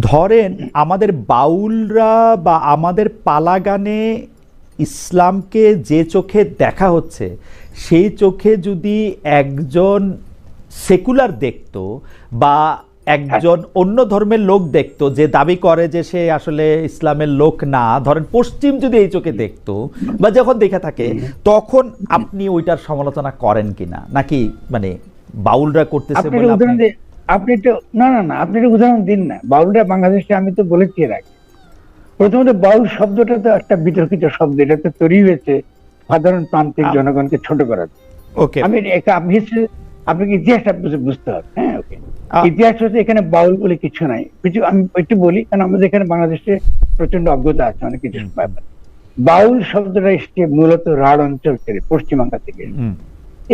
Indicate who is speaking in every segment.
Speaker 1: ধরেন আমাদের বাউলরা বা আমাদের পালাগানে ইসলামকে যে চোখে দেখা হচ্ছে সেই চোখে যদি একজন সেকুলার দেখতো বা একজন অন্য ধর্মের লোক দেখতো যে দাবি করে যে সে আসলে ইসলামের লোক না ধরেন পশ্চিম যদি এই চোখে দেখতো বা যখন দেখে থাকে তখন আপনি ওইটার সমালোচনা করেন কিনা? নাকি মানে বাউলরা করতেছে বলে আপনি-
Speaker 2: আপনি তো না না না আপনি একটা উদাহরণ দিন না। বাউলটা বাংলাদেশে আমি তো বলেছি এর আগে। প্রথমত বাউল শব্দটা তো একটা বিতর্কিত শব্দ এটা তো তৈরি হয়েছে সাধারণ প্রান্তিক জনগণকে ছোট করার।
Speaker 1: ওকে।
Speaker 2: আমি আপনি আপনাকে ইতিহাসটা বুঝতে হবে হ্যাঁ ওকে। ইতিহাস হচ্ছে এখানে বাউল বলে কিছু নাই। কিছু আমি একটু বলি কারণ আমাদের এখানে বাংলাদেশে প্রচণ্ড অজ্ঞতা আছে অনেক কিছু ব্যাপারে। বাউল শব্দটা এসছে মূলত রাঢ় অঞ্চল থেকে পশ্চিমবাংলা থেকে।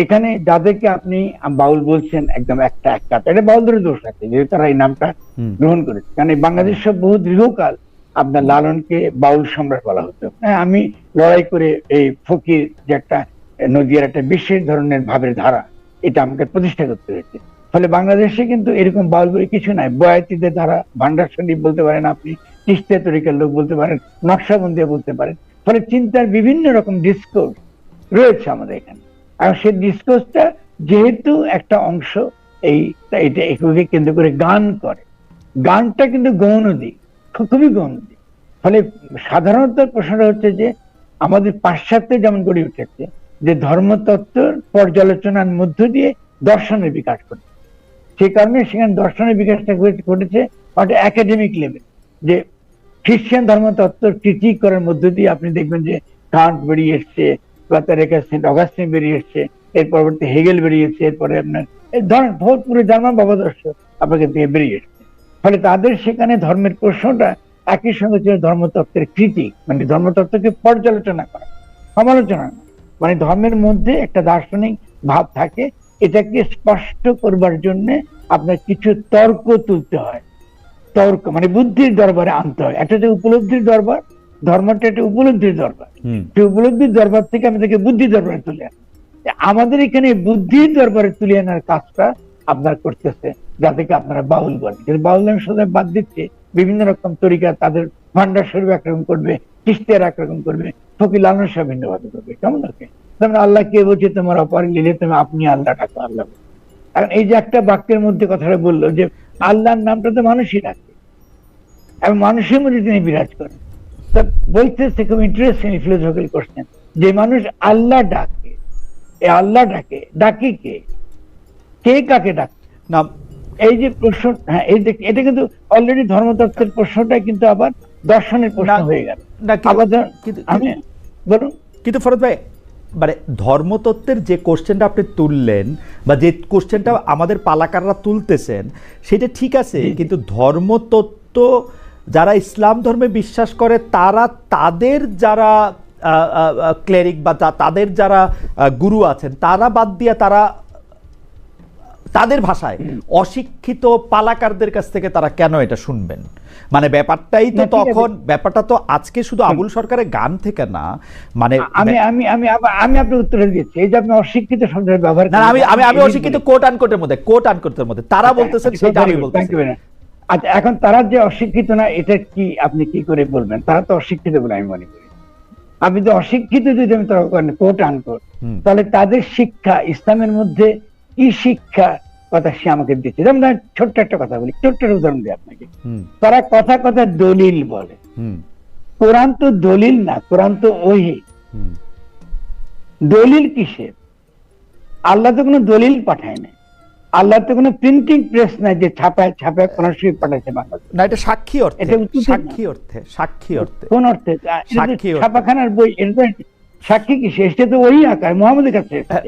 Speaker 2: এখানে যাদেরকে আপনি বাউল বলছেন একদম একটা একটা এটা বাউলদের দোষ আছে যেহেতু তারা এই নামটা গ্রহণ করেছে। কারণ এই বাংলাদেশ বহু দীর্ঘকাল আপনার লালনকে বাউল সম্রাট বলা হতো। হ্যাঁ আমি লড়াই করে এই ফকির যে একটা নদীর একটা বিশেষ ধরনের ভাবের ধারা এটা আমাকে প্রতিষ্ঠা করতে হয়েছে। ফলে বাংলাদেশে কিন্তু এরকম বাউল বলে কিছু নাই। বয়াতিদের ধারা ভান্ডার শরীফ বলতে পারেন আপনি তিস্তা তরিকার লোক বলতে পারেন নকশাবন্দিয়া বলতে পারেন। ফলে চিন্তার বিভিন্ন রকম ডিসকোর্স রয়েছে আমাদের এখানে। আর সেই ডিসকোর্সটা যেহেতু একটা অংশ এই, এটা এককে কেন্দ্র করে গান করে। গানটা কিন্তু গৌণ দিক খুবই গৌণ দিক ফলে সাধারণত প্রশ্নটা হচ্ছে যে, আমাদের পাশ্চাত্যে যেমন গড়ে উঠেছে, যে ধর্মতত্ত্বর পর্যালোচনার মধ্য দিয়ে দর্শনের বিকাশ ঘটে সেই কারণে সেখানে দর্শনের বিকাশটা ঘটে- ঘটেছে একটা একাডেমিক লেভেল যে খ্রিস্টান ধর্মতত্ত্ব ক্রিটিক করার মধ্য দিয়ে আপনি দেখবেন যে কান্ট বেরিয়ে এসছে অগাস্টিন এর পরবর্তী হেগেল বেরিয়েছে, এরপরে আপনার ধরেন পুরো জার্মান আপনাকে এসছে ফলে তাদের সেখানে ধর্মের প্রশ্নটা একই সঙ্গে ছিল ধর্মতত্ত্বের কৃতি মানে ধর্মতত্ত্বকে পর্যালোচনা করা, সমালোচনা মানে ধর্মের মধ্যে একটা দার্শনিক ভাব থাকে, এটাকে স্পষ্ট করবার জন্য আপনার কিছু তর্ক তুলতে হয়। তর্ক মানে বুদ্ধির দরবারে আনতে হয়। একটা হচ্ছে উপলব্ধির দরবার ধর্মটা একটা উপলব্ধির দরবার। সেই উপলব্ধির দরবার থেকে আমি তাকে বুদ্ধি দরবারে তুলে আনি। আমাদের এখানে বুদ্ধির দরবারে তুলে আনার কাজটা আপনার করতেছে যাদেরকে আপনারা বাউল বলেন। কিন্তু বাউল আমি সদায় বাদ দিচ্ছে বিভিন্ন রকম তরিকা তাদের ভান্ডার শরীফ একরকম করবে কিস্তের একরকম করবে ফকির লালন সাহেব ভিন্নভাবে করবে। কেমন ওকে তেমন আল্লাহ কে বলছে তোমার অপার লিলে তুমি আপনি আল্লাহ ডাকো আল্লাহ এখন এই যে একটা বাক্যের মধ্যে কথাটা বলল যে আল্লাহর নামটা তো মানুষই রাখে। এবং মানুষের মধ্যে তিনি বিরাজ করেন। তা বলতেছে খুব ইন্টারেস্টিং ফিলোসফিক্যাল কোশ্চেন যে মানুষ আল্লাহ ডাকে এ আল্লাহ ডাকে ডাকে কে? কে কাকে ডাকে?
Speaker 1: না।
Speaker 2: এই যে প্রশ্ন হ্যাঁ এই এটা কিন্তু অলরেডি ধর্মতত্ত্বের প্রশ্নটা কিন্তু আবার দর্শনের প্রশ্ন হয়ে গেল। আবার
Speaker 1: কিন্তু-
Speaker 2: আমি বলুন।
Speaker 1: কিন্তু ফরদ ভাই মানে ধর্মতত্ত্বের যে কোশ্চেনটা আপনি তুললেন বা যে কোশ্চেনটা আমাদের পালাকাররা তুলতেছেন সেটা ঠিক আছে কিন্তু ধর্মতত্ত্ব যারা ইসলাম ধর্মে বিশ্বাস করে তারা তাদের যারা ক্লেরিক বা তাদের যারা গুরু আছেন তারা বাদ দিয়ে তারা তাদের ভাষায় অশিক্ষিত পালাকারদের কাছ থেকে তারা কেন এটা শুনবেন? মানে ব্যাপারটাই তো। তখন ব্যাপারটা তো আজকে শুধু আবুল সরকারের গান থেকে না মানে
Speaker 2: আমি আমি আমি আমি আপনার উত্তরে দিচ্ছি এই যে আপনি অশিক্ষিত শব্দের ব্যবহার
Speaker 1: না আমি আমি আমি অশিক্ষিত কোট আনকোটের মধ্যে কোট আনকোটের মধ্যে তারা বলতেছেন
Speaker 2: আচ্ছা,
Speaker 1: সেটা আমি বলতেছি।
Speaker 2: আচ্ছা এখন তারা যে অশিক্ষিত না এটা কি আপনি কি করে বলবেন? তারা তো অশিক্ষিত বলে আমি মনে করি। আপনি তো অশিক্ষিত যদি আমি তর্ক করেন কোট আনকোট তাহলে তাদের শিক্ষা ইসলামের মধ্যে কি শিক্ষা কথা সে আমাকে দিচ্ছে? যেমন ছোট্ট একটা কথা বলি ছোট্ট একটা উদাহরণ দিই আপনাকে। তারা কথা কথা দলিল বলে। কোরআন তো দলিল না কোরআন তো ওহি। দলিল কিসের? আল্লাহ তো কোনো দলিল পাঠায় না আল্লাহ তো কোনো প্রিন্টিং প্রেস নাই যে ছাপায় ছাপায় কোন শরীফ বাংলাদেশ
Speaker 1: না এটা সাক্ষী অর্থে
Speaker 2: এটা
Speaker 1: সাক্ষী অর্থে সাক্ষী অর্থে।
Speaker 2: কোন অর্থে?
Speaker 1: সাক্ষী
Speaker 2: ছাপাখানার বই সাক্ষী কি তো ওই আকার মোহাম্মদের কাছে
Speaker 1: হ্যাঁ,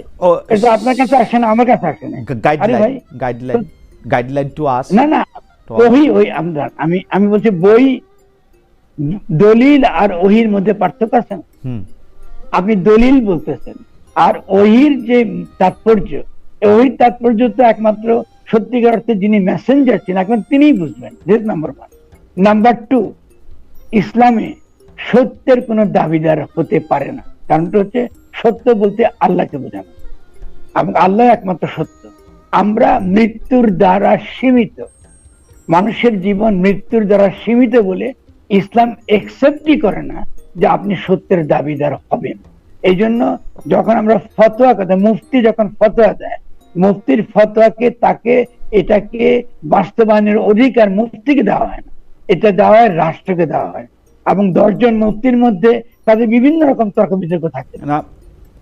Speaker 2: এটা আপনার কাছে আসে না আমার কাছে আসে না।
Speaker 1: Guideline guideline guideline to us
Speaker 2: না না ওহি ওই আমরা আমি আমি বলছি বই দলিল আর ওহির মধ্যে পার্থক্য আছে? আপনি দলিল বলতেছেন আর ওহির যে তাৎপর্য ওহির তাৎপর্য তো একমাত্র সত্যিকার অর্থে যিনি মেসেঞ্জার ছিলেন, একমাত্র তিনিই বুঝবেন। This number one number two ইসলামে সত্যের কোনো দাবিদার হতে পারে না। কারণটা হচ্ছে সত্য বলতে আল্লাহকে বোঝানো। এবং আল্লাহ একমাত্র সত্য। আমরা মৃত্যুর দ্বারা সীমিত। মানুষের জীবন মৃত্যুর দ্বারা সীমিত বলে ইসলাম একসেপ্টই করে না যে আপনি সত্যের দাবিদার হবেন। এই জন্য যখন আমরা ফতোয়া কথা, মুফতি যখন ফতোয়া দেয় মুফতির ফতোয়াকে তাকে এটাকে বাস্তবায়নের অধিকার মুফতিকে দেওয়া হয় না। এটা দেওয়া হয় রাষ্ট্রকে দেওয়া হয়। এবং দশজন মুফতির মধ্যে তাদের বিভিন্ন রকম তর্ক বিতর্ক থাকে।
Speaker 1: না।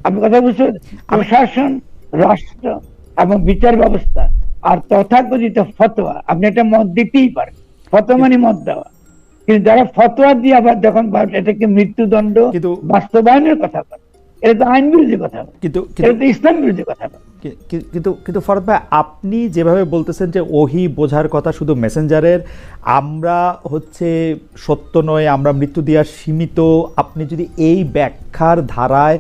Speaker 2: আপনি কথা বুঝতে প্রশাসন রাষ্ট্র এবং বিচার ব্যবস্থা আর তথাকথিত ফতোয়া। আপনি একটা মত দিতেই পারেন। ফতোয়া মানে মত দেওয়া। কিন্তু যারা ফতোয়া দিয়ে আবার যখন এটাকে মৃত্যুদণ্ড
Speaker 1: কিন্তু-
Speaker 2: বাস্তবায়নের কথা বলে এটা তো আইন বিরোধী কথা।
Speaker 1: কিন্তু
Speaker 2: এটা তো ইসলাম বিরোধী কথা।
Speaker 1: কিন্তু কিন্তু ফরদ ভাই আপনি যেভাবে বলতেছেন যে ওহি বোঝার কথা শুধু মেসেঞ্জারের আমরা হচ্ছে সত্য নয় আমরা মৃত্যু দেওয়ার সীমিত। আপনি যদি এই ব্যাখ্যার ধারায়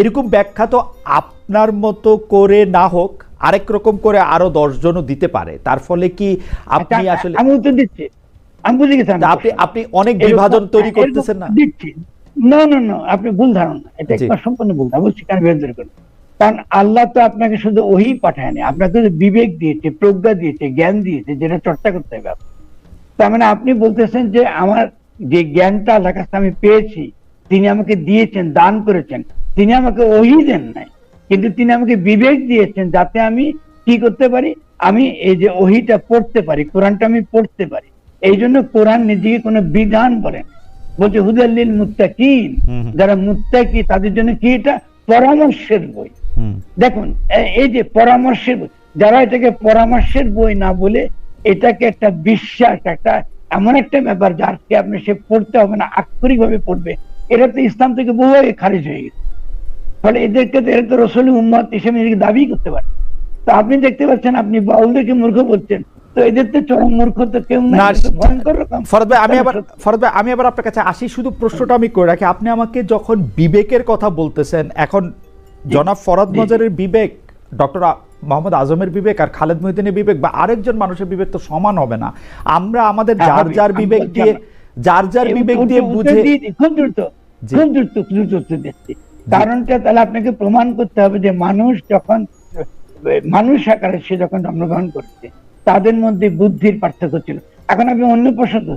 Speaker 1: এরকম ব্যাখ্যা তো আপনার মতো করে না হোক আরেক রকম করে আরও দশজনও দিতে পারে। তার ফলে কি আপনি
Speaker 2: আচ্ছা,
Speaker 1: আসলে
Speaker 2: আমি উত্তর দিচ্ছি। আমি বুঝে গেছি
Speaker 1: আপনি আপনি অনেক বিভাজন তৈরি করতেছেন না।
Speaker 2: দিচ্ছি। না না না আপনি ভুল ধারণা। এটা একবার সম্পূর্ণ ভুল ধারণা বলছি কেন বিরোধী করেন। কারণ আল্লাহ তো আপনাকে শুধু ওহি পাঠায়নি আপনাকে বিবেক দিয়েছে প্রজ্ঞা দিয়েছে জ্ঞান দিয়েছে যেটা চর্চা করতে হবে তার মানে আপনি বলতেছেন যে আমার যে জ্ঞানটা আল্লাহর কাছে আমি পেয়েছি তিনি আমাকে দিয়েছেন দান করেছেন তিনি আমাকে ওহি দেন নাই কিন্তু তিনি আমাকে বিবেক দিয়েছেন যাতে আমি কি করতে পারি? আমি এই যে ওহিটা পড়তে পারি কোরআনটা আমি পড়তে পারি। এই জন্য কোরআন নিজেকে কোনো বিধান বলেন বলছে হুদাল্লিল মুত্তাকিন। যারা মুত্তাকি তাদের জন্য কি এটা? পরামর্শের বই। দেখুন এই যে পরামর্শের বই যারা এটাকে পরামর্শের বই না বলে এটাকে একটা বিশ্বাস একটা এমন একটা ব্যাপার যারকে আপনি সে পড়তে হবে না আক্ষরিক ভাবে পড়বে এটা তো ইসলাম থেকে বহু আগে খারিজ হয়ে গেছে। ফলে এদেরকে তো এরা তো রসলি উম্মত হিসেবে দাবি করতে পারে। তো আপনি দেখতে পাচ্ছেন আপনি বাউলদেরকে মূর্খ বলছেন তো এদের তো চরম মূর্খ তো কেউ না
Speaker 1: না,
Speaker 2: এরা তো ভয়ঙ্কর রকম।
Speaker 1: ফরদ ভাই আমি আবার ফরদ ভাই আমি আবার আপনার কাছে আসি শুধু প্রশ্নটা আমি করে রাখি। আপনি আমাকে যখন বিবেকের কথা বলতেছেন এখন জনাব ফরদ মজারের বিবেক ডক্টর মোহাম্মদ আজমের বিবেক আর খালেদ মহিদিনের বিবেক বা আরেকজন মানুষের বিবেক তো সমান হবে না। আমরা আমাদের
Speaker 2: হ্যাঁ,
Speaker 1: যার যার বিবেক দিয়ে যার যার বিবেক দিয়ে বুঝে
Speaker 2: খুব দ্রুত। খুব দ্রুত দ্রুত উত্তর কারণটা তাহলে আপনাকে প্রমাণ করতে হবে যে মানুষ যখন মানুষ আকারে সে যখন জন্মগ্রহণ করেছে তাদের মধ্যে বুদ্ধির পার্থক্য ছিল। এখন আমি অন্য প্রশ্ন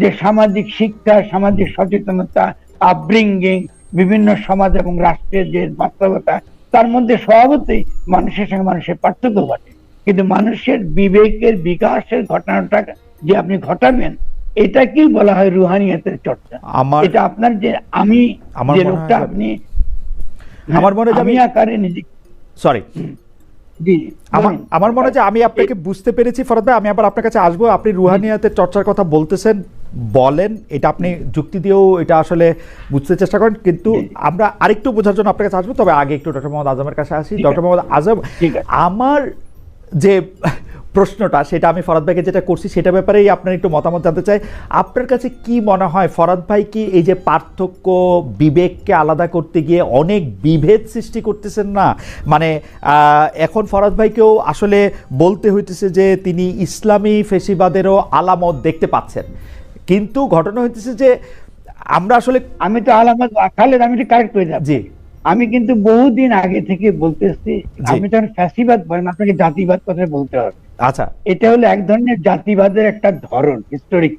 Speaker 2: যে সামাজিক শিক্ষা সামাজিক সচেতনতা আপব্রিঙ্গিং বিভিন্ন সমাজ এবং রাষ্ট্রের যে বাস্তবতা তার মধ্যে স্বভাবতই মানুষের সঙ্গে মানুষের পার্থক্য ঘটে। কিন্তু মানুষের বিবেকের বিকাশের ঘটনাটা যে আপনি ঘটাবেন এটাকেই বলা হয় রুহানিয়াতের চর্চা। এটা আপনার যে আমি
Speaker 1: আমার
Speaker 2: যে লোকটা আপনি
Speaker 1: আমার মনে হয়
Speaker 2: আমি আকারে নিজে
Speaker 1: সরি আমার আমার মনে হয় যে আমি আপনাকে বুঝতে পেরেছি ফরাদ ভাই। আমি আবার আপনার কাছে আসব। আপনি রুহানিয়াতে চর্চার কথা বলতেছেন বলেন এটা আপনি যুক্তি দিয়েও এটা আসলে বুঝতে চেষ্টা করেন। কিন্তু। আমরা আরেকটু বোঝার জন্য আপনার কাছে আসব। তবে আগে একটু ডক্টর মোহাম্মদ আজমের কাছে আসি। ডক্টর মোহাম্মদ আজম আমার যে প্রশ্নটা সেটা আমি ফরাদ ভাইকে যেটা করছি সেটা ব্যাপারেই আপনার একটু মতামত জানতে চাই। আপনার কাছে কি মনে হয় ফরাদ ভাই কি এই যে পার্থক্য বিবেককে আলাদা করতে গিয়ে অনেক বিভেদ সৃষ্টি করতেছেন না? মানে এখন ফরাদ ভাইকেও আসলে বলতে হইতেছে যে তিনি ইসলামী ফেসিবাদেরও আলামত দেখতে পাচ্ছেন। কিন্তু ঘটনা হইতেছে যে আমরা আসলে
Speaker 2: আমি তো আলামত খালেদ আমি কারেক্ট করে যাব
Speaker 1: জি।
Speaker 2: আমি কিন্তু বহুদিন আগে থেকে বলতেছি আমি যখন ফ্যাসিবাদ বলেন আপনাকে জাতিবাদ কথা বলতে হবে।
Speaker 1: আচ্ছা।
Speaker 2: এটা হলো এক ধরনের জাতিবাদের একটা ধরন হিস্টোরিক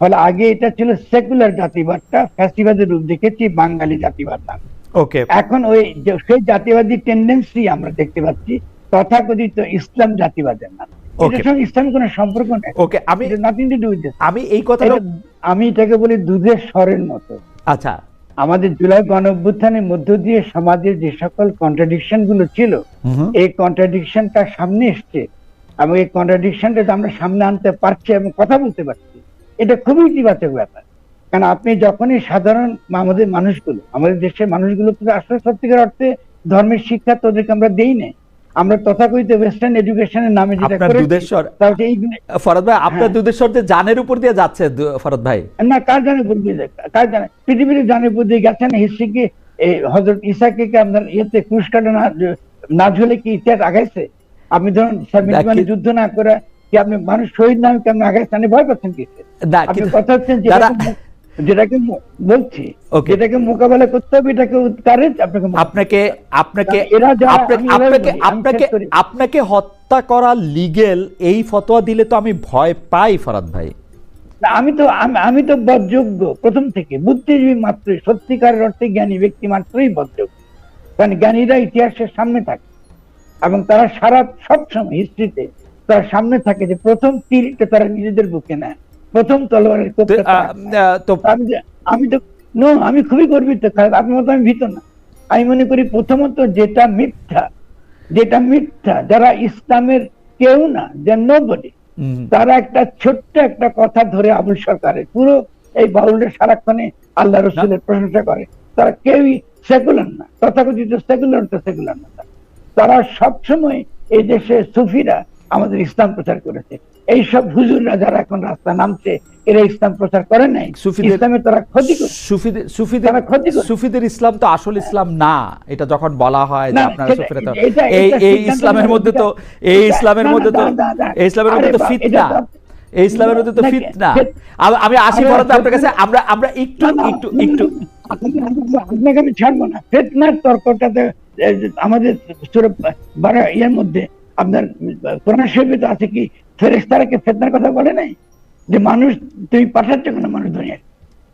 Speaker 2: ফলে আগে এটা ছিল সেকুলার জাতিবাদটা ফ্যাসিবাদের রূপ দেখেছি বাঙালি জাতিবাদ নাম
Speaker 1: ওকে।
Speaker 2: এখন ওই সেই জাতিবাদী টেন্ডেন্সি আমরা দেখতে পাচ্ছি তথাকথিত ইসলাম জাতিবাদের নাম কোনো সম্পর্ক নেই।
Speaker 1: ওকে আমি এই কথাটা
Speaker 2: আমি এটাকে বলি দুধের স্বরের মতো।
Speaker 1: আচ্ছা।
Speaker 2: আমাদের জুলাই গণ অভ্যুত্থানের মধ্য দিয়ে সমাজের যে সকল কন্ট্রাডিকশনগুলো ছিল এই কন্ট্রাডিকশনটা সামনে এসছে এবং এই কন্ট্রাডিকশনটা আমরা সামনে আনতে পারছি এবং কথা বলতে পারছি এটা খুবই ইতিবাচক ব্যাপার। কারণ আপনি যখনই সাধারণ আমাদের মানুষগুলো আমাদের দেশের মানুষগুলো আসলে সত্যিকার অর্থে ধর্মের শিক্ষা তোদেরকে আমরা দেই না আমরা তথাকথিত ওয়েস্টার্ন এডুকেশনের নামে যেটা
Speaker 1: আপনার
Speaker 2: করেছি
Speaker 1: দুধের স্বর
Speaker 2: তা
Speaker 1: ফরদ ভাই আপনার
Speaker 2: হ্যাঁ।
Speaker 1: দুধের স্বর যে জানের উপর দিয়ে যাচ্ছে ফরদ ভাই?
Speaker 2: না কার জানে বুদ্ধি কার জানে পৃথিবীর জানে বুদ্ধি গেছেন হিস্ট্রিকে এই হজরত ইসাকে কি আপনার ইয়েতে পুরস্কার না না ঝুলে কি ইতিহাস আগাইছে? আপনি ধরুন সেভেন্টি যুদ্ধ না করে কি আপনি মানুষ শহীদ নামে আগাইছেন আপনি ভয় পাচ্ছেন কি আপনি কথা হচ্ছেন
Speaker 1: দাদা-
Speaker 2: যেটাকে বলছি. যেটাকে মোকাবেলা করতে হবে এটাকে কারেজ আপনাকে
Speaker 1: আপনাকে আপনাকে আপনাকে আপনাকে আপনাকে হত্যা করা লিগেল এই ফতোয়া দিলে তো আমি ভয় পাই ফরাদ ভাই।
Speaker 2: আমি তো আমি- তো বদযোগ্য প্রথম থেকে। বুদ্ধিজীবী মাত্রই সত্যিকারের অর্থে জ্ঞানী ব্যক্তি মাত্রই বদযোগ্য। কারণ জ্ঞানীরা ইতিহাসের সামনে থাকে। এবং তারা সারা সবসময় হিস্ট্রিতে তারা সামনে থাকে যে প্রথম তীরটা তারা নিজেদের বুকে নেয়। প্রথম তলোয়ারের আমি আমি তো নো আমি খুবই গর্বিত আপনার মতো আমি ভীত না। আমি মনে করি প্রথমত যেটা মিথ্যা যেটা মিথ্যা যারা ইসলামের কেউ না যে নোবডি তারা একটা ছোট্ট একটা কথা ধরে আবুল সরকারের পুরো এই বাউলের সারাক্ষণে আল্লাহ রসুলের প্রশংসা করে। তারা কেউই সেকুলার না তথাকথিত সেকুলার তো সেকুলার না তারা। তারা সবসময় এই দেশে সুফিরা আমাদের ইসলাম প্রচার করেছে। এইসব হুজুররা যারা এখন রাস্তা নামছে এরা ইসলাম প্রচার করে নাই?
Speaker 1: সুফিদের-
Speaker 2: ইসলামে তারা ক্ষতি করে?
Speaker 1: সুফিদের সুফিদের
Speaker 2: তারা ক্ষতি করে।
Speaker 1: সুফিদের ইসলাম তো আসল ইসলাম না। এটা যখন বলা হয় যে আপনারা সুফিরা তো এই এই ইসলামের মধ্যে তো এই ইসলামের মধ্যে তো। এই ইসলামের মধ্যে তো ফিতনা। এই ইসলামের মধ্যে তো ফিতনা। আমি- আসি আপনার কাছে আমরা আমরা একটু একটু একটু
Speaker 2: আপনাকে- আমি ছাড়বো না। ফেতনার তর্কটাতে আমাদের ইয়ের মধ্যে আপনার কোরআন শরীফে তো আছে কি ফেরেশতারাকে ফেতনার কথা বলে নাই? যে মানুষ তুমি পাঠাচ্ছ কেন মানুষ দুনিয়ায়?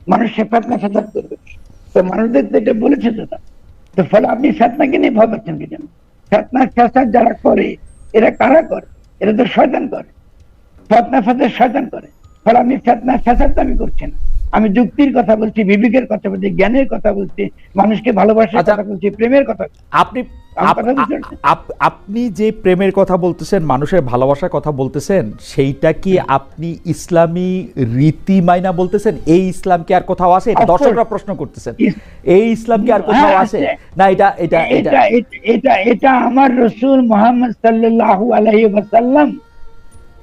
Speaker 2: মানুষ সে ফেতনা ফেতার করবে। তো মানুষদের তো এটা বলেছে তো না। তো ফলে আপনি ফেতনাকে নিয়ে ভয় পাচ্ছেন কি জন্য ফেতনা ফেসাদ যারা করে এরা কারা করে? এরা তো শয়তান করে। ফেতনা ফেসাদ শয়তান করে। ফলে আমি ফেতনা ফেসাদ আমি করছি না। আমি যুক্তির কথা বলছি বিবেকের কথা বলছি জ্ঞানের কথা বলছি মানুষকে ভালোবাসার
Speaker 1: আচ্ছা।
Speaker 2: কথা বলছি প্রেমের কথা
Speaker 1: আপনি আপনি যে প্রেমের কথা বলতেছেন মানুষের ভালোবাসার কথা বলতেছেন সেইটা কি আপনি ইসলামী রীতি মাইনা বলতেছেন? এই ইসলাম কি আর কোথাও আছে? এটা দর্শকরা প্রশ্ন করতেছেন। এই ইসলাম কি আর কোথাও
Speaker 2: হ্যাঁ,
Speaker 1: আছে?
Speaker 2: আছে।
Speaker 1: না এটা এটা এটা
Speaker 2: এটা এটা- এটা আমার রসুল মোহাম্মদ সাল্লাল্লাহু আলাইহি ওয়াসাল্লাম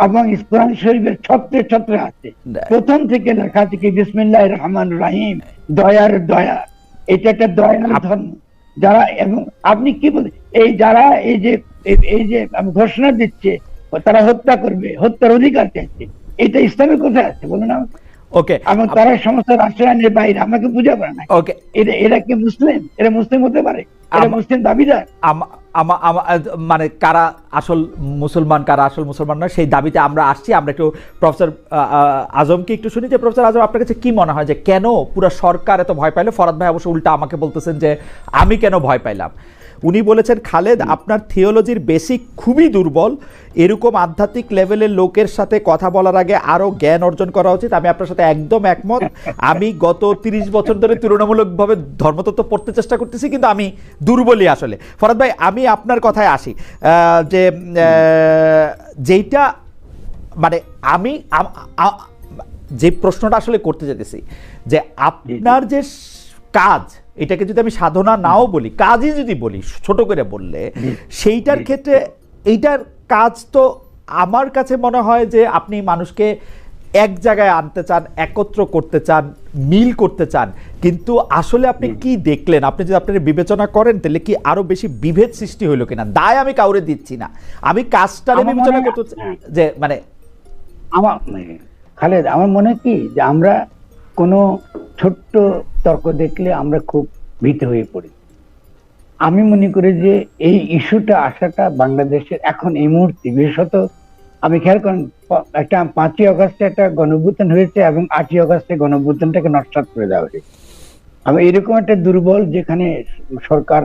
Speaker 2: এবং কোরআন শরীফের ছত্রে ছত্রে আছে। প্রথম থেকে লেখা আছে কি বিসমিল্লাহির রহমান রাহিম দয়ার দয়া। এটা একটা দয়ার ধর্ম। যারা এবং আপনি কি বলেন এই যারা এই যে, এই- যে আমি ঘোষণা দিচ্ছে, তারা হত্যা করবে, হত্যার অধিকার চাইছে। এটা ইসলামের কোথায় আছে, বলুন আমাকে।
Speaker 1: ওকে
Speaker 2: এবং তারা সমস্ত রাষ্ট্রায়নের বাইরে আমাকে না
Speaker 1: ওকে
Speaker 2: এরা এরা কি মুসলিম? এরা মুসলিম হতে পারে? এরা মুসলিম দাবিদার?
Speaker 1: মানে কারা আসল মুসলমান কারা আসল মুসলমান নয় সেই দাবিতে আমরা আসছি। আমরা একটু প্রফেসর আজমকে একটু শুনি যে প্রফেসর আজম আপনার কাছে কি মনে হয় যে কেন পুরো সরকার এত ভয় পাইলো? ফরাদ ভাই অবশ্য উল্টা আমাকে বলতেছেন যে আমি কেন ভয় পাইলাম? উনি বলেছেন খালেদ আপনার থিওলজির বেসিক খুবই দুর্বল। এরকম আধ্যাত্মিক লেভেলের লোকের সাথে কথা বলার আগে আরও জ্ঞান অর্জন করা উচিত। আমি আপনার সাথে একদম একমত। আমি গত তিরিশ বছর ধরে তুলনামূলকভাবে ধর্মতত্ত্ব পড়তে চেষ্টা করতেছি কিন্তু আমি দুর্বলই আসলে। ফরাদ ভাই আমি আপনার কথায় আসি। যে যেইটা মানে আমি আম- যে প্রশ্নটা আসলে করতে যেতেছি যে আপনার যে কাজ এটাকে যদি আমি সাধনা নাও বলি কাজই যদি বলি ছোট করে বললে সেইটার ক্ষেত্রে এইটার কাজ তো আমার কাছে মনে হয় যে আপনি মানুষকে এক জায়গায় আনতে চান একত্র করতে চান মিল করতে চান। কিন্তু আসলে আপনি কি দেখলেন? আপনি যদি আপনার বিবেচনা করেন তাহলে কি আরও বেশি বিভেদ সৃষ্টি হইল কিনা? দায় আমি কাউরে দিচ্ছি না। আমি কাজটারে বিবেচনা করতে যে মানে
Speaker 2: আমার খালেদ আমার মনে কি যে আমরা কোনো ছোট্ট তর্ক দেখলে আমরা খুব ভীত হয়ে পড়ি। আমি মনে করি যে এই ইস্যুটা আসাটা বাংলাদেশের এখন এই মুহূর্তে বিশেষত, আমি খেয়াল করেন, একটা পাঁচই অগস্টে একটা গণভ্যুত্থান হয়েছে এবং আটই অগস্টে গণভ্যুত্থানটাকে নস্বাত করে দেওয়া হয়েছে। আমি এরকম একটা দুর্বল যেখানে সরকার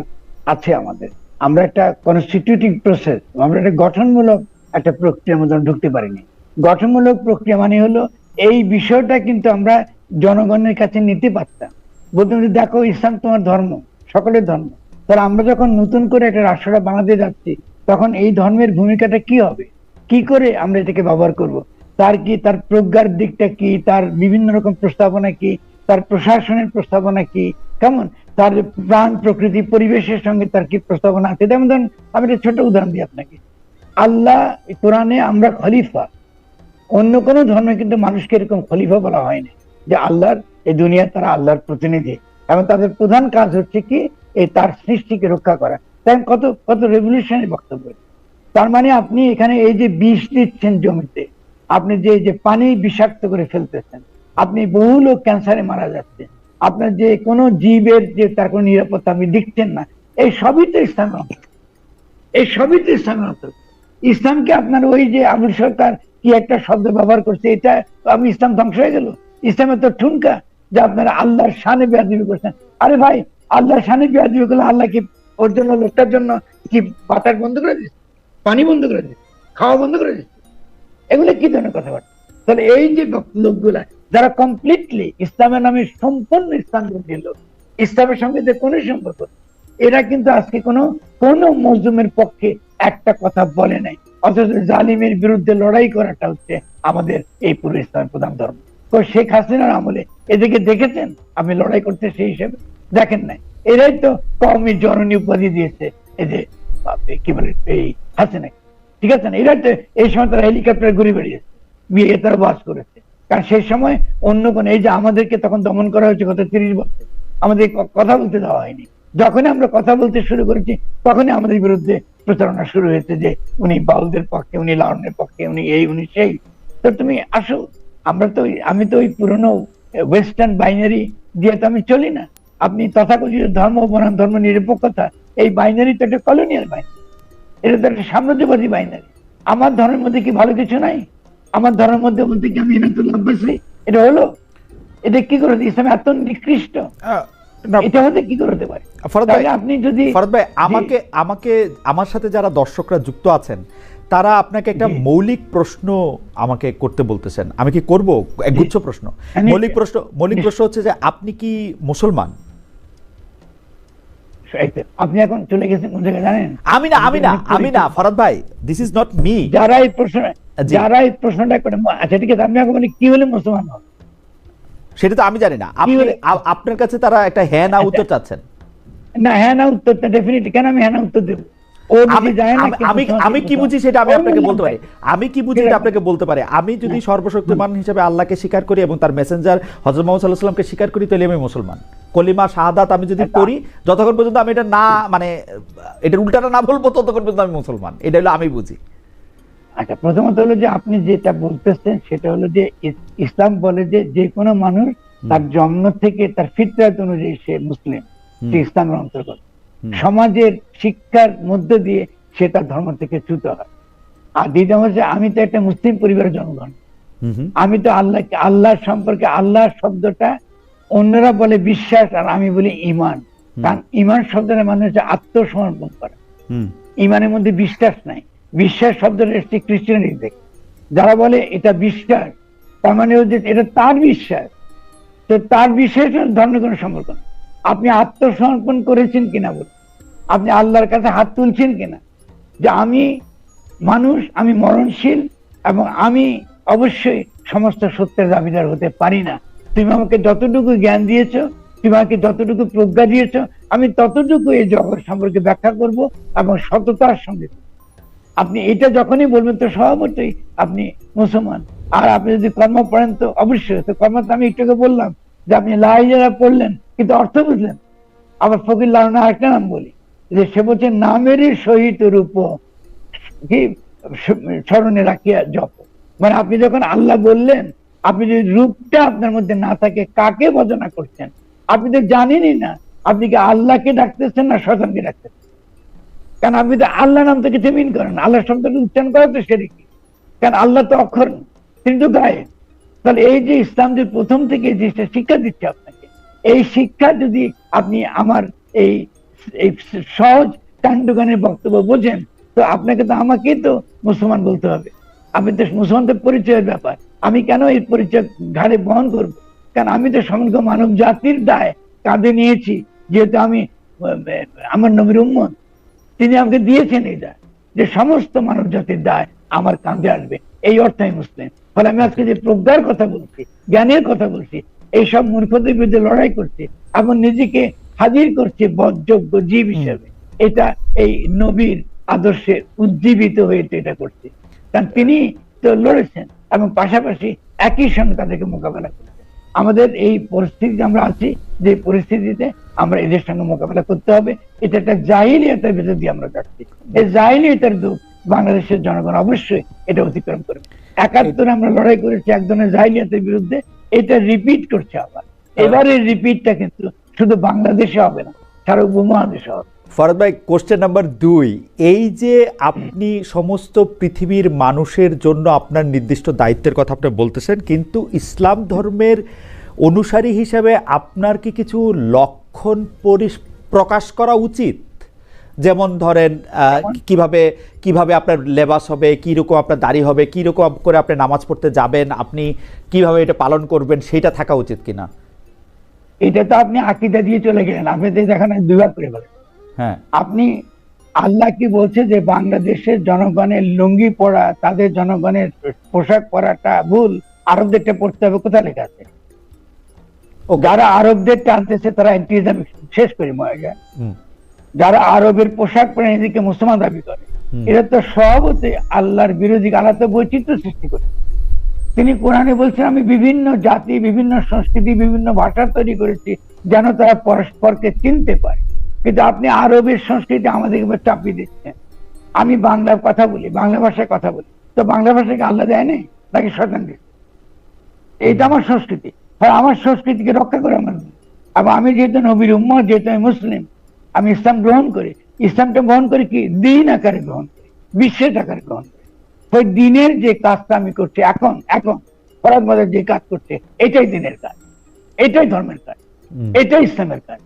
Speaker 2: আছে আমাদের, আমরা একটা কনস্টিটিউটিভ প্রসেস আমরা একটা গঠনমূলক একটা প্রক্রিয়ার মধ্যে ঢুকতে পারিনি। গঠনমূলক প্রক্রিয়া মানে হলো এই বিষয়টা কিন্তু আমরা জনগণের কাছে নিতে পারতাম বলতাম যে দেখো, ইসলাম তোমার ধর্ম, সকলের ধর্ম। তাহলে আমরা যখন নতুন করে একটা রাষ্ট্রটা বানাতে যাচ্ছি, তখন এই ধর্মের ভূমিকাটা কি হবে? কি করে আমরা এটাকে ব্যবহার করব? তার কি, তার প্রজ্ঞার দিকটা কি, তার বিভিন্ন রকম প্রস্তাবনা কি, তার প্রশাসনের প্রস্তাবনা কি? কেমন? তার প্রাণ, প্রকৃতি, পরিবেশের সঙ্গে তার কি প্রস্তাবনা আছে? যেমন ধরুন, আমি একটা ছোট উদাহরণ দিই আপনাকে। আল্লাহ কোরআনে আমরা খলিফা। অন্য কোনো ধর্মে কিন্তু মানুষকে এরকম খলিফা বলা হয়নি যে আল্লাহর, এই দুনিয়ার তারা আল্লাহর প্রতিনিধি। এবং তাদের প্রধান কাজ হচ্ছে কি? এই তার সৃষ্টিকে রক্ষা করা। তাই কত কত রেভলিউশনারি বক্তব্য তার মানে আপনি এখানে এই যে বিষ দিচ্ছেন জমিতে, আপনি যে যে পানি বিষাক্ত করে ফেলতেছেন, আপনি বহু লোক ক্যান্সারে মারা যাচ্ছে আপনার যে কোনো জীবের যে তার কোনো নিরাপত্তা আপনি দিচ্ছেন না, এই সবই তো ইসলামের অন্তর্গত। এই সবই তো ইসলামের অন্তর্গত। ইসলামকে আপনার ওই যে আবুল সরকার কি একটা শব্দ ব্যবহার করছে, এটা আমি ইসলাম ধ্বংস হয়ে গেল? ইসলামের তো ঠুনকা যে আপনারা আল্লাহর শানে বেয়াদবি করছেন। আরে ভাই, আল্লাহর শানে বেয়াদবি করলে আল্লাহ কি ওর জন্য, লোকটার জন্য কি বাতাস বন্ধ করে দিচ্ছে পানি বন্ধ করে দিচ্ছে খাওয়া বন্ধ করে দিচ্ছে এগুলো কি ধরনের কথাবার্তা? তাহলে এই যে লোকগুলা, যারা কমপ্লিটলি ইসলামের নামে সম্পূর্ণ ইসলাম বিরোধী লোক, ইসলামের সঙ্গে যে কোনো সম্পর্ক, এরা কিন্তু আজকে কোনো, কোন মজলুমের পক্ষে একটা কথা বলে নাই। অথচ জালিমের বিরুদ্ধে লড়াই করাটা হচ্ছে আমাদের এই পুরো ইসলামের প্রধান ধর্ম। তো শেখ হাসিনার আমলে। এদিকে দেখেছেন? আপনি লড়াই করতে সেই হিসেবে। দেখেন নাই। এরাই তো কমই জননী উপাধি দিয়েছে। এই যে কি বলে, এই হাসিনা। ঠিক আছে না? এরা এই সময় তারা হেলিকপ্টারে ঘুরে বেরিয়েছে বিয়ে তারা বাস করেছে। কারণ সেই সময় অন্য কোন এই যে আমাদেরকে তখন দমন করা হয়েছে গত তিরিশ বছর। আমাদের কথা বলতে দেওয়া হয়নি। যখনই আমরা কথা বলতে শুরু করেছি, তখনই আমাদের বিরুদ্ধে প্রচারণা শুরু হয়েছে যে, উনি বাউলদের পক্ষে, উনি লালনের পক্ষে, উনি এই, উনি সেই। তো তুমি আসো। আমরা তো আমি তো ওই পুরনো ওয়েস্টার্ন বাইনারি দিয়ে তো আমি চলি না। আপনি তথাকথিত ধর্ম বনাম ধর্ম নিরপেক্ষতা এই বাইনারি তো একটা কলোনিয়াল বাইনারি এটা তো একটা সাম্রাজ্যবাদী বাইনারি আমার ধর্মের মধ্যে কি ভালো কিছু নাই? আমার ধর্মের মধ্যে বলতে কি আমি এনাতুল আব্বাসী? এটা হলো? এটা কি করে ইসলাম এত নিকৃষ্ট এটা হতে কি করে হতে পারে?
Speaker 1: ফরদ ভাই
Speaker 2: আপনি যদি
Speaker 1: ফরদ ভাই আমাকে আমাকে আমার সাথে যারা দর্শকরা যুক্ত আছেন তারা আপনাকে একটা মৌলিক প্রশ্ন আমাকে করতে বলতেছেন। আমি কি করব? একগুচ্ছ প্রশ্ন। মৌলিক প্রশ্ন মৌলিক প্রশ্ন হচ্ছে যে আপনি কি মুসলমান?
Speaker 2: আপনি এখন চলে গেছেন কোন জায়গায় জানেন?
Speaker 1: আমি না আমি না আমি না ফরদ ভাই দিস ইজ নট মি
Speaker 2: যারা এই প্রশ্ন যারা এই প্রশ্নটা করে আচ্ছা ঠিক আছে আপনি এখন বলেন কি হলে মুসলমান
Speaker 1: সেটা তো আমি জানি না। আপনি আপনার কাছে তারা একটা হ্যাঁ না উত্তর চাচ্ছেন।
Speaker 2: না হ্যাঁ না উত্তরটা ডেফিনেটলি কেন আমি হ্যাঁ না উত্তর দেবো?
Speaker 1: আমি
Speaker 2: কি।
Speaker 1: বুঝি সেটা আমি আপনাকে বলতে পারি। আমি কি বুঝি এটা আপনাকে বলতে পারি। আমি যদি সর্বশক্তিমান হিসেবে আল্লাহকে স্বীকার করি এবং তার মেসেঞ্জার হজরত মোহাম্মদ সাল্লাহ সাল্লামকে স্বীকার করি তাহলে আমি মুসলমান। কলিমা শাহাদাত আমি যদি যতক্ষণ পর্যন্ত আমি এটা না মানে এটার উল্টাটা না বলব ততক্ষণ পর্যন্ত আমি মুসলমান। এটা হলো আমি বুঝি।
Speaker 2: আচ্ছা প্রথমত হলো যে আপনি যেটা বলতেছেন সেটা হলো যে ইসলাম বলে যে যে কোনো মানুষ তার জন্ম থেকে তার ফিতরাত অনুযায়ী সে মুসলিম। সে ইসলামের অন্তর্গত। সমাজের শিক্ষার মধ্য দিয়ে সে তার ধর্ম থেকে চ্যুত হয়। আর দ্বিতীয় হচ্ছে আমি তো একটা মুসলিম পরিবারের
Speaker 1: হুম
Speaker 2: আমি তো আল্লাহকে আল্লাহ সম্পর্কে আল্লাহ শব্দটা অন্যরা বলে বিশ্বাস আর আমি বলি ইমান। কারণ ইমান শব্দটা মানে হচ্ছে আত্মসমর্পণ করা। ইমানের মধ্যে বিশ্বাস নাই। বিশ্বাস শব্দটা এসছে খ্রিস্টানির থেকে। যারা বলে এটা বিশ্বাস তার মানে হচ্ছে এটা তার বিশ্বাস। তো তার বিশ্বাস ধর্মের কোনো সম্পর্ক না আপনি আত্মসমর্পণ করেছেন কিনা বলুন? আপনি আল্লাহর কাছে হাত তুলছেন কিনা? যে আমি মানুষ, আমি মরণশীল এবং আমি অবশ্যই সমস্ত সত্যের দাবিদার হতে পারি না। তুমি আমাকে যতটুকু জ্ঞান দিয়েছ, তুমি আমাকে যতটুকু প্রজ্ঞা দিয়েছ, আমি ততটুকু এই জগৎ সম্পর্কে ব্যাখ্যা করব এবং সততার সঙ্গে। আপনি এটা যখনই বলবেন, তো স্বভাবতই আপনি মুসলমান। আর আপনি যদি কর্ম পড়েন, তো অবশ্যই। তো কর্ম তো আমি একটুকে বললাম যে আপনি লাইজারা পড়লেন কিন্তু অর্থ বুঝলেন? আবার ফকির লালনা আরেকটা নাম বলি, যে সে বলছে, নামেরই সহিত রূপ কি স্মরণে রাখিয়া জপ। মানে আপনি যখন আল্লাহ বললেন, আপনি যদি রূপটা আপনার মধ্যে না থাকে, কাকে ভজনা করছেন? আপনি তো জানেনই না, আপনি কি আল্লাহকে ডাকতেছেন না শয়তানকে ডাকতেছেন? কারণ আপনি তো আল্লাহ নাম থেকে জমিন করেন আল্লাহ শব্দটা উচ্চারণ করা তো সেটা কি কারণ আল্লাহ তো অক্ষর, তিনি তো গায়ে। তাহলে এই যে ইসলাম যে প্রথম থেকে এই জিনিসটা শিক্ষা দিচ্ছে এই শিক্ষা যদি আপনি আমার এই এই সহজ কাণ্ডগানের বক্তব্য বোঝেন, তো আপনাকে তো আমাকে তো মুসলমান বলতে হবে। আমি তো মুসলমানদের পরিচয়ের ব্যাপার। আমি কেন এই পরিচয় ঘাড়ে বহন করব? কারণ আমি তো সমগ্র মানব জাতির দায় কাঁধে নিয়েছি, যেহেতু আমি, আমার নবীর উম্মত। তিনি আমাকে দিয়েছেন এটা যে সমস্ত মানব জাতির দায় আমার কাঁধে আসবে। এই অর্থে মুসলিম। ফলে আমি আজকে যে প্রজ্ঞার কথা বলছি, জ্ঞানের কথা বলছি এইসব মূর্খদের বিরুদ্ধে লড়াই করছে এবং নিজেকে হাজির করছে বদযোগ্য জীব হিসেবে। এটা এই নবীর আদর্শে উজ্জীবিত হয়ে তো এটা করছে। কারণ তিনি তো লড়েছেন এবং পাশাপাশি একই সঙ্গে তাদেরকে মোকাবেলা করেছেন। আমাদের এই পরিস্থিতিতে আমরা আছি যে পরিস্থিতিতে আমরা এদের সঙ্গে মোকাবেলা করতে হবে। এটা একটা জাহিলিয়াতের ভেতর দিয়ে আমরা যাচ্ছি। এই জাহিলিয়াতের দুঃখ বাংলাদেশের জনগণ অবশ্যই এটা অতিক্রম করবে। একাত্তরে আমরা লড়াই করেছি এক ধরনের জাহিলিয়াতের বিরুদ্ধে এটা রিপিট করছে আবার। এবারে রিপিটটা কিন্তু শুধু বাংলাদেশে হবে না সারা উপমহাদেশে হবে।
Speaker 1: ফরদ ভাই কোশ্চেন নাম্বার দুই। এই যে আপনি সমস্ত পৃথিবীর মানুষের জন্য আপনার নির্দিষ্ট দায়িত্বের কথা আপনি বলতেছেন, কিন্তু ইসলাম ধর্মের অনুসারী হিসেবে আপনার কি কিছু লক্ষণ প্রকাশ করা উচিত? যেমন ধরেন কীভাবে কীভাবে আপনার লেবাস হবে, কীরকম আপনার দাড়ি হবে, কীরকম করে আপনি নামাজ পড়তে যাবেন, আপনি কীভাবে এটা পালন করবেন, সেটা থাকা উচিত কিনা?
Speaker 2: এটা তো আপনি আকিদা দিয়ে চলে গেলেন। আপনি এখানে দুবার করে বলেন।
Speaker 1: হ্যাঁ।
Speaker 2: আপনি আল্লাহ কি বলছে যে বাংলাদেশের জনগণের লুঙ্গি পরা তাদের জনগণের পোশাক পরাটা ভুল? আরবদেরটা পড়তে হবে কোথায় লেখা আছে? ও যারা আরবদের টানতেছে তারা অ্যান্টিজম শেষ করে মরে যায়। যারা আরবের পোশাক পরে নিজেকে মুসলমান দাবি করে এটা তো সবতে আল্লাহর বিরোধী আল্লাহ তো বৈচিত্র্য সৃষ্টি করে। তিনি কোরআনে বলছেন আমি বিভিন্ন জাতি বিভিন্ন সংস্কৃতি বিভিন্ন ভাষা তৈরি করেছি যেন তারা পরস্পরকে চিনতে পারে। কিন্তু আপনি আরবের সংস্কৃতি আমাদেরকে চাপিয়ে দিচ্ছেন। আমি বাংলার কথা বলি বাংলা ভাষায় কথা বলি। তো বাংলা ভাষাকে আল্লাহ দেয় নাই? নাকি শতান এটা আমার সংস্কৃতি। আমার সংস্কৃতিকে রক্ষা করে আমার আবার আমি যেহেতু নবীর উম্মত যেহেতু আমি মুসলিম আমি ইসলাম গ্রহণ করি। ইসলামটা গ্রহণ করি কি? দিন আকারে গ্রহণ করি বিশ্বের আকারে গ্রহণ করি। ওই দিনের যে কাজটা আমি করছি এখন এখন ফরাদ মধ্যে যে কাজ করছে এটাই দিনের কাজ। এটাই ধর্মের কাজ। এটাই ইসলামের কাজ।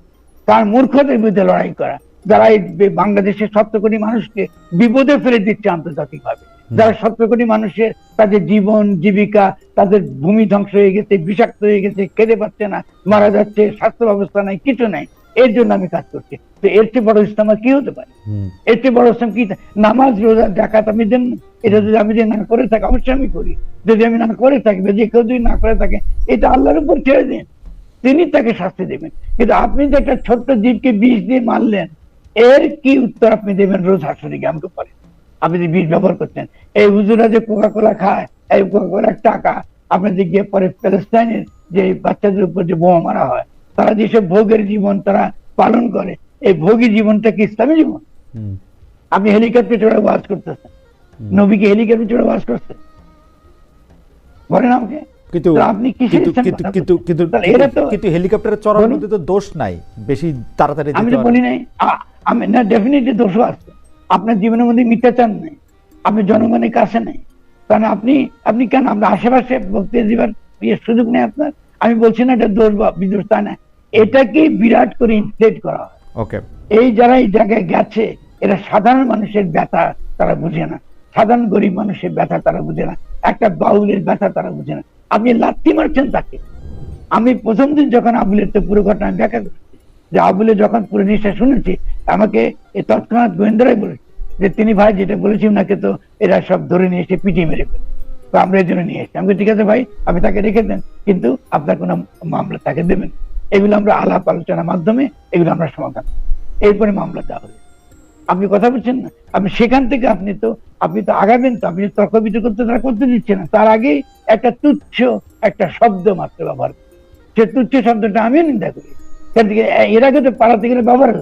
Speaker 2: তার মূর্খদের বিরুদ্ধে লড়াই করা। যারা এই বাংলাদেশের সত্তর কোটি মানুষকে বিপদে ফেলে দিচ্ছে আন্তর্জাতিক ভাবে যারা সত্তর কোটি মানুষের তাদের জীবন জীবিকা তাদের ভূমি ধ্বংস হয়ে গেছে বিষাক্ত হয়ে গেছে খেতে পাচ্ছে না মারা যাচ্ছে স্বাস্থ্য ব্যবস্থা নাই কিছু নাই এর জন্য আমি কাজ করছি। তো এর চেয়ে বড় ইসলাম আর কি হতে পারে? এর চেয়ে বড় ইসলাম কি? নামাজ রোজা দেখাত আমি দেন এটা যদি আমি যদি না করে থাকি অবশ্যই আমি করি। যদি আমি না করে থাকি যে কেউ যদি না করে থাকে এটা আল্লাহর উপর ছেড়ে দিন। তিনি তাকে শাস্তি দেবেন। কিন্তু আপনি যে একটা ছোট্ট জীবকে বিষ দিয়ে মারলেন এর কি উত্তর আপনি দেবেন রোজ হাসরিকে আমাকে পারেন আপনি যে বিষ ব্যবহার করছেন এই হুজুরা যে কোকা কোলা খায় এই কোকা কোলার টাকা আপনি যে গিয়ে পরে প্যালেস্টাইনের যে বাচ্চাদের উপর যে বোমা মারা হয় তারা যেসব ভোগের জীবন তারা পালন করে এই ভোগী জীবনটা কি ইসলামী জীবন? আপনি হেলিকপ্টার চড়ে ওয়াজ করতেছেন নবীকে হেলিকপ্টার চড়ে ওয়াজ করছেন বলেন আমাকে।
Speaker 1: কিন্তু কিন্তু কিন্তু কিন্তু
Speaker 2: বলছেন?
Speaker 1: কিন্তু
Speaker 2: তাহলে এরা তো-
Speaker 1: কিন্তু হেলিকপ্টারে চড়ার মধ্যে তো দোষ নাই বেশি তাড়াতাড়ি
Speaker 2: আমি তো বলি নাই আমি না ডেফিনেটলি দোষও আছে। আপনার জীবনের মধ্যে মিথ্যাচার নেই আপনি জনগণের কাছে নেই। কারণ আপনি আপনি কেন আপনার আশেপাশে বক্তৃতা দিবার ইয়ে সুযোগ নেই আপনার? আমি বলছি না এটা দোষ বা বিদোষ তা না। এটাকে বিরাট করে ইনফ্লেট করা হয়।
Speaker 1: ওকে
Speaker 2: এই যারা এই জায়গায় গেছে এরা সাধারণ মানুষের ব্যথা তারা বুঝে না। সাধারণ গরিব মানুষের ব্যথা তারা বুঝে না। একটা বাউলের ব্যথা তারা বুঝে না। আপনি লাত্তি মারছেন তাকে। আমি প্রথম দিন যখন আবুলের তো পুরো ঘটনা দেখা যে আবুলে যখন পুরো জিনিসটা শুনেছি, আমাকে এই তৎক্ষণাৎ গোয়েন্দারাই বলেছে যে তিনি ভাই যেটা বলেছি ওনাকে তো এরা সব ধরে নিয়ে এসে পিটিয়ে মেরে ফেলে তো আমরা এই জন্য নিয়ে এসেছি। আমি ঠিক আছে ভাই, আপনি তাকে রেখে দেন, কিন্তু আপনার কোনো মামলা তাকে দেবেন এগুলো আমরা আলাপ আলোচনার মাধ্যমে এগুলো আমরা সমাধান এরপরে মামলা দেওয়া হবে আপনি কথা বলছেন না। আপনি সেখান থেকে আপনি তো আপনি তো আগাবেন তো, আপনি তর্ক বিতর্ক তো তারা করতে দিচ্ছে না। তার আগে একটা তুচ্ছ একটা শব্দ মাত্র ব্যবহার সে তুচ্ছ শব্দটা আমিও নিন্দা করি। কেন থেকে এর আগে তো পাড়াতে গেলে ব্যবহার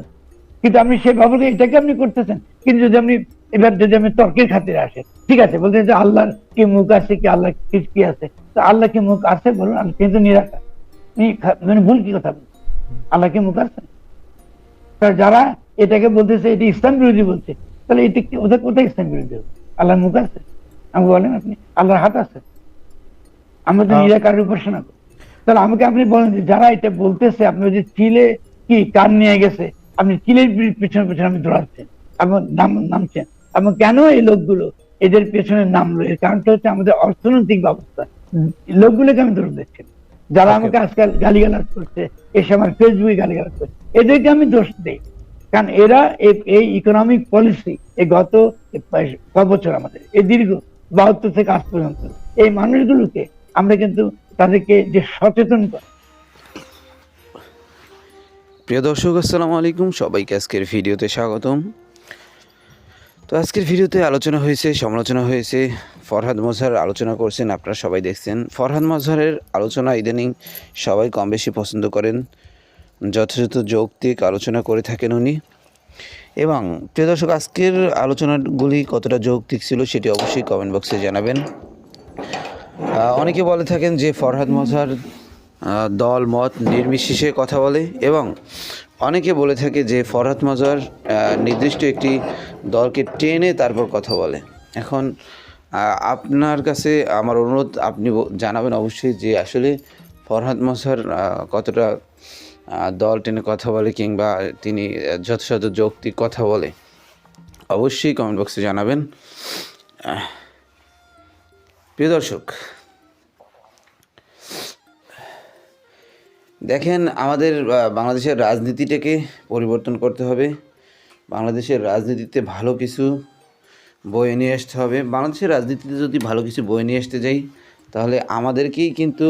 Speaker 2: কিন্তু আপনি সেই ব্যবহার এটাকে আপনি করতেছেন। কিন্তু যদি আপনি, এবার যদি আপনি তর্কের খাতিরে আসে ঠিক আছে, বলতে যে আল্লাহর কি মুখ আছে, কি আল্লাহ কি কি আছে? তো আল্লাহ কি মুখ আছে বলুন, আমি কিন্তু নিরাকার মানে ভুল কি কথা বলছেন আল্লাহ কি মুখ আছে? যারা এটাকে বলতেছে এটি ইসলাম বিরোধী বলছে। তাহলে এটা কি ওদের কোথায় ইসলাম বিরোধী? আল্লাহর মুখ আছে? আমাকে বলেন আপনি আল্লাহর হাত আছে? আমরা তো
Speaker 1: আহ,
Speaker 2: নিরাকারের উপাসনা করি। তাহলে আমাকে আপনি বলেন যে যারা এটা বলতেছে আপনি যে চিলে কি কান নিয়ে গেছে আপনি চিলের পিছনে পিছনে আমি দৌড়াচ্ছেন এবং নাম নামছেন। এবং কেন এই লোকগুলো এদের পেছনে নামলো? এর কারণটা হচ্ছে আমাদের অর্থনৈতিক ব্যবস্থা। লোকগুলোকে আমি দোষ দিচ্ছি যারা আমাকে আজকাল গালিগালাজ করছে এসে আমার ফেসবুকে গালিগালাজ করছে এদেরকে আমি দোষ দিই। কারণ এরা এই- ইকোনমিক পলিসি এই গত বছর আমাদের এই দীর্ঘ বাহাত্তর থেকে আজ পর্যন্ত। এই মানুষগুলোকে আমরা কিন্তু তাদেরকে যে সচেতন
Speaker 3: প্রিয় দর্শক, আসসালামু আলাইকুম। সবাইকে আজকের ভিডিওতে স্বাগতম। তো আজকের ভিডিওতে আলোচনা হয়েছে, সমালোচনা হয়েছে। ফরহাদ মজহার আলোচনা করছেন, আপনারা সবাই দেখছেন। ফরহাদ মজহারের আলোচনা ইদানিং সবাই কম বেশি পছন্দ করেন। যথাযথ যৌক্তিক আলোচনা করে থাকেন উনি। এবং প্রিয় দর্শক, আজকের আলোচনাগুলি কতটা যৌক্তিক ছিল সেটি অবশ্যই কমেন্ট বক্সে জানাবেন। অনেকে বলে থাকেন যে ফরহাদ মজার দল, মত নির্বিশেষে কথা বলে এবং অনেকে বলে থাকে যে ফরহাদ মজার নির্দিষ্ট একটি দলকে টেনে তারপর কথা বলে। এখন আপনার কাছে আমার অনুরোধ, আপনি জানাবেন অবশ্যই যে আসলে ফরহাদ মজার কতটা দল টেনে কথা বলে কিংবা তিনি যথাযথ যৌক্তিক কথা বলে, অবশ্যই কমেন্ট বক্সে জানাবেন। প্রিয় দর্শক, দেখেন আমাদের বাংলাদেশের রাজনীতিটাকে পরিবর্তন করতে হবে। বাংলাদেশের রাজনীতিতে ভালো কিছু বয়ে নিয়ে আসতে হবে। বাংলাদেশের রাজনীতিতে যদি ভালো কিছু বয়ে নিয়ে আসতে যাই, তাহলে আমাদেরকেই কিন্তু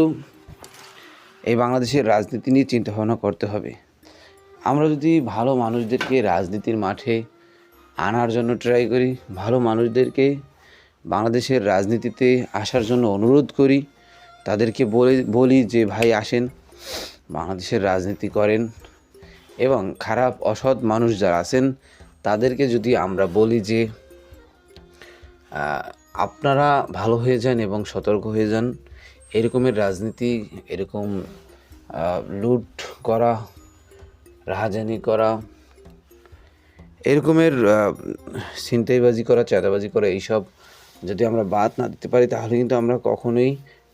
Speaker 3: এই বাংলাদেশের রাজনীতি নিয়ে চিন্তাভাবনা করতে হবে। আমরা যদি ভালো মানুষদেরকে রাজনীতির মাঠে আনার জন্য ট্রাই করি, ভালো মানুষদেরকে বাংলাদেশের রাজনীতিতে আসার জন্য অনুরোধ করি, তাদেরকে বলে, বলি যে ভাই আসেন, বাংলাদেশের রাজনীতি করেন এবং খারাপ, অসৎ মানুষ যারা আছেন, তাদেরকে যদি আমরা বলি যে আপনারা ভালো হয়ে যান এবং সতর্ক হয়ে যান এরকমের রাজনীতি, এরকম লুট করা, রাহাজানি করা, এরকমের ছিনতাইবাজি করা, চাঁদাবাজি করা, এইসব যদি আমরা বাদ না দিতে পারি, তাহলে কিন্তু আমরা কখনোই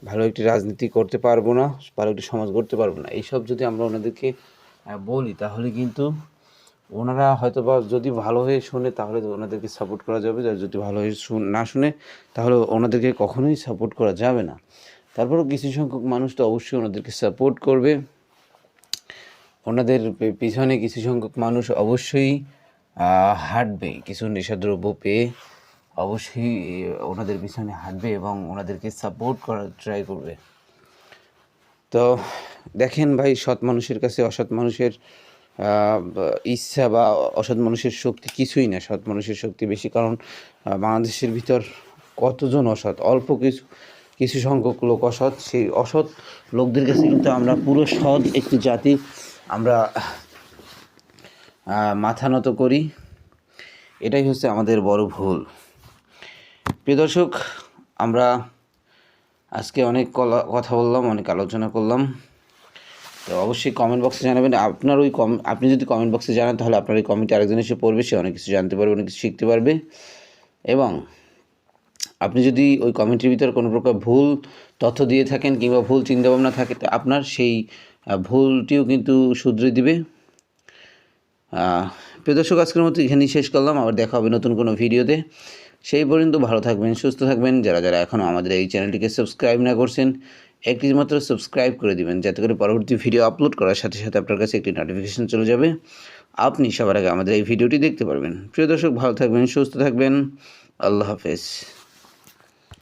Speaker 3: ভালো একটি রাজনীতি করতে পারব না, ভালো একটি সমাজ গড়তে পারব না। এইসব যদি আমরা ওনাদেরকে বলি, তাহলে কিন্তু ওনারা হয়তো বা যদি ভালো হয়ে শোনে, তাহলে ওনাদেরকে সাপোর্ট করা যাবে। যদি ভালো হয়ে না শুনে, তাহলে ওনাদেরকে কখনোই সাপোর্ট করা যাবে না। তারপরেও কিছু সংখ্যক মানুষ তো অবশ্যই ওনাদেরকে সাপোর্ট করবে। ওনাদের পিছনে কিছু সংখ্যক মানুষ অবশ্যই হাঁটবে। কিছু নেশাদ্রব্য পেয়ে অবশ্যই ওনাদের পিছনে হাঁটবে এবং ওনাদেরকে সাপোর্ট করার ট্রাই করবে। তো দেখেন ভাই, সৎ মানুষের কাছে অসৎ মানুষের ইচ্ছা বা অসৎ মানুষের শক্তি কিছুই না। সৎ মানুষের শক্তি বেশি, কারণ বাংলাদেশের ভিতর কতজন অসৎ? অল্প কিছু কিছু সংখ্যক লোক অসৎ, সেই অসৎ লোকদের কাছে কিন্তু আমরা পুরো সৎ একটি জাতি আমরা মাথা নত করি। এটাই হচ্ছে আমাদের বড় ভুল। প্রিয় দর্শক, আমরা আজকে অনেক কথা বললাম, অনেক আলোচনা করলাম। তো অবশ্যই কমেন্ট বক্সে জানাবেন। আপনার ওই কম, আপনি যদি কমেন্ট বক্সে জানান, তাহলে আপনার ওই কমেন্টে আরেকজন এসে পড়বে, সে অনেক কিছু জানতে পারবে, অনেক কিছু শিখতে পারবে। এবং আপনি যদি ওই কমেন্টের ভিতরে কোনো প্রকার ভুল তথ্য দিয়ে থাকেন কিংবা ভুল চিন্তাভাবনা থাকে, তো আপনার সেই ভুলটিও কিন্তু শুধরে দিবে। প্রিয় দর্শক, আজকের মতো এখানেই শেষ করলাম। আবার দেখা হবে নতুন কোনো ভিডিওতে। সেই পর্যন্ত ভালো থাকবেন, সুস্থ থাকবেন। যারা যারা এখনও আমাদের এই চ্যানেলটিকে সাবস্ক্রাইব না করছেন একটি মাত্র সাবস্ক্রাইব করে দিবেন, যাতে করে পরবর্তী ভিডিও আপলোড করার সাথে সাথে আপনার কাছে একটি নোটিফিকেশন চলে যাবে। আপনি সবার আগে আমাদের এই ভিডিওটি দেখতে পারবেন। প্রিয় দর্শক, ভালো থাকবেন, সুস্থ থাকবেন। আল্লাহ হাফেজ।